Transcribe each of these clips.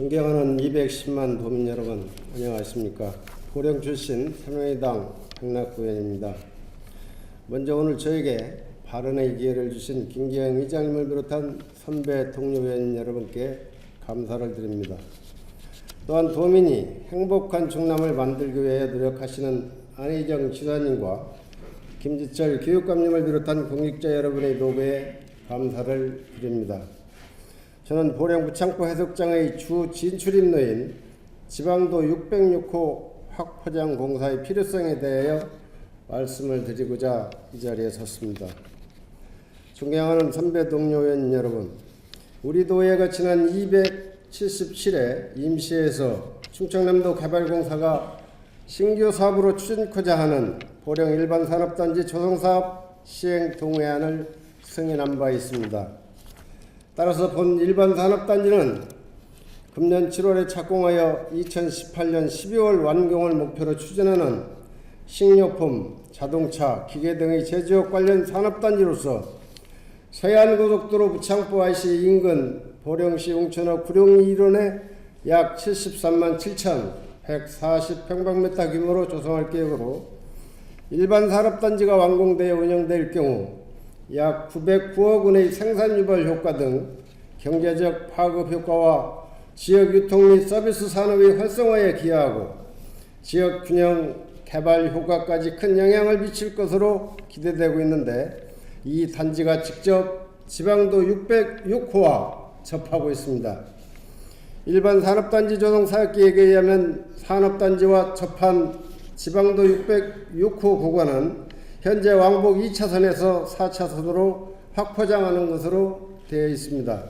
존경하는 210만 도민 여러분 안녕하십니까 고령 출신 새누리당 백낙구 의원입니다. 먼저 오늘 저에게 발언의 기회를 주신 김기영 의장님을 비롯한 선배 동료 의원 여러분께 감사를 드립니다. 또한 도민이 행복한 충남을 만들기 위해 노력하시는 안희정 지사님과 김지철 교육감님을 비롯한 공직자 여러분의 노고에 감사를 드립니다. 저는 보령 부창포 해수욕장의 주 진출입로인 지방도 606호 확포장 공사의 필요성에 대하여 말씀을 드리고자 이 자리에 섰습니다. 존경하는 선배 동료 의원 여러분, 우리 도회가 지난 277회 임시에서 충청남도 개발공사가 신규 사업으로 추진코자 하는 보령 일반 산업단지 조성사업 시행 동의안을 승인한 바 있습니다. 따라서 본 일반 산업단지는 금년 7월에 착공하여 2018년 12월 완공을 목표로 추진하는 식료품, 자동차, 기계 등의 제조업 관련 산업단지로서 서해안고속도로 부창포 IC 인근 보령시 웅천호 구룡 이론에 약 73만 7,140평방미터 규모로 조성할 계획으로 일반 산업단지가 완공되어 운영될 경우 약 909억 원의 생산 유발 효과 등 경제적 파급 효과와 지역 유통 및 서비스 산업의 활성화에 기여하고 지역 균형 개발 효과까지 큰 영향을 미칠 것으로 기대되고 있는데 이 단지가 직접 지방도 606호와 접하고 있습니다. 일반 산업단지 조성 사업계획에 의하면 산업단지와 접한 지방도 606호 구간은 현재 왕복 2차선에서 4차선으로 확포장하는 것으로 되어 있습니다.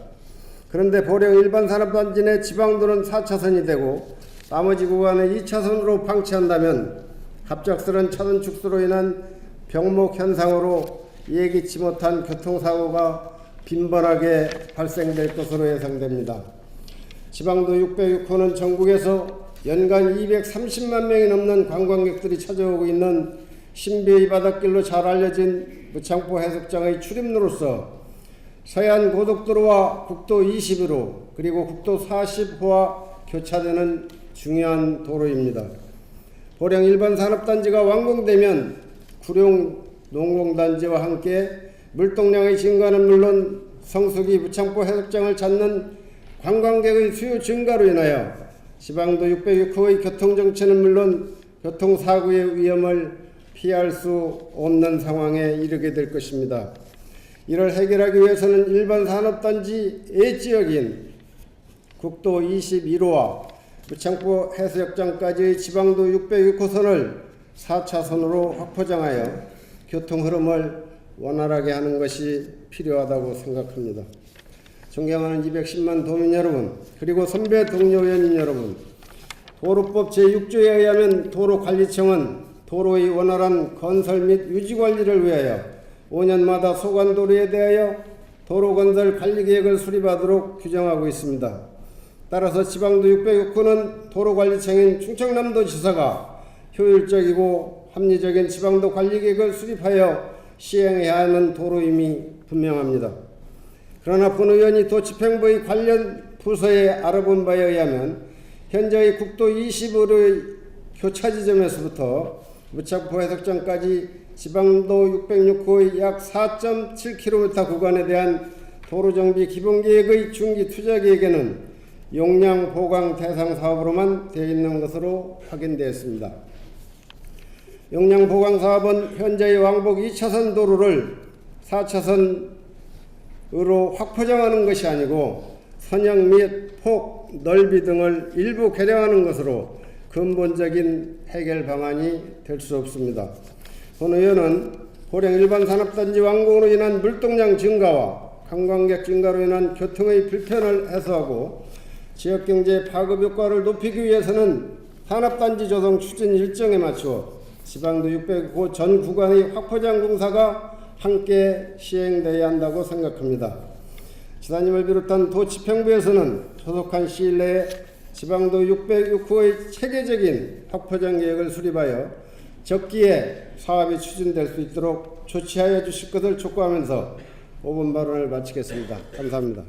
그런데 보령 일반 산업단지 내 지방도는 4차선이 되고 나머지 구간을 2차선으로 방치한다면 갑작스런 차선 축소로 인한 병목 현상으로 예기치 못한 교통사고가 빈번하게 발생될 것으로 예상됩니다. 지방도 606호는 전국에서 연간 230만 명이 넘는 관광객들이 찾아오고 있는 신비의 바닷길로 잘 알려진 무창포 해수장의 출입로로서 서해안 고속도로와 국도 21호 그리고 국도 40호와 교차되는 중요한 도로입니다. 보령 일반 산업단지가 완공되면 구룡 농공단지와 함께 물동량의 증가는 물론 성수기 부창포 해수장을 찾는 관광객의 수요 증가로 인하여 지방도 606호의 교통정체는 물론 교통사고의 위험을 피할 수 없는 상황에 이르게 될 것입니다. 이를 해결하기 위해서는 일반 산업단지 A지역인 국도 21호와 무창포 해수욕장까지의 지방도 606호선을 4차선으로 확포장하여 교통 흐름을 원활하게 하는 것이 필요하다고 생각합니다. 존경하는 210만 도민 여러분, 그리고 선배 동료 의원님 여러분, 도로법 제6조에 의하면 도로관리청은 도로의 원활한 건설 및 유지 관리를 위하여 5년마다 소관 도로에 대하여 도로 건설 관리 계획을 수립하도록 규정하고 있습니다. 따라서 지방도 606호는 도로관리청인 충청남도 지사가 효율적이고 합리적인 지방도 관리 계획을 수립하여 시행해야 하는 도로임이 분명합니다. 그러나 본 의원이 도 집행부의 관련 부서에 알아본 바에 의하면 현재의 국도 20호의 교차 지점에서부터 무착포 해석장까지 지방도 606호의 약 4.7km 구간에 대한 도로정비 기본계획의 중기 투자계획에는 용량 보강 대상 사업으로만 되어 있는 것으로 확인되었습니다. 용량 보강 사업은 현재의 왕복 2차선 도로를 4차선으로 확포장하는 것이 아니고 선형 및 폭, 넓이 등을 일부 개량하는 것으로 근본적인 해결 방안이 될 수 없습니다. 본 의원은 고령 일반 산업단지 완공으로 인한 물동량 증가와 관광객 증가로 인한 교통의 불편을 해소하고 지역경제 파급 효과를 높이기 위해서는 산업단지 조성 추진 일정에 맞추어 지방도 605전 구간의 확포장 공사가 함께 시행돼야 한다고 생각합니다. 지사님을 비롯한 도집행부에서는 소속한 시일 내에 지방도 606호의 체계적인 확포장 계획을 수립하여 적기에 사업이 추진될 수 있도록 조치하여 주실 것을 촉구하면서 5분 발언을 마치겠습니다. 감사합니다.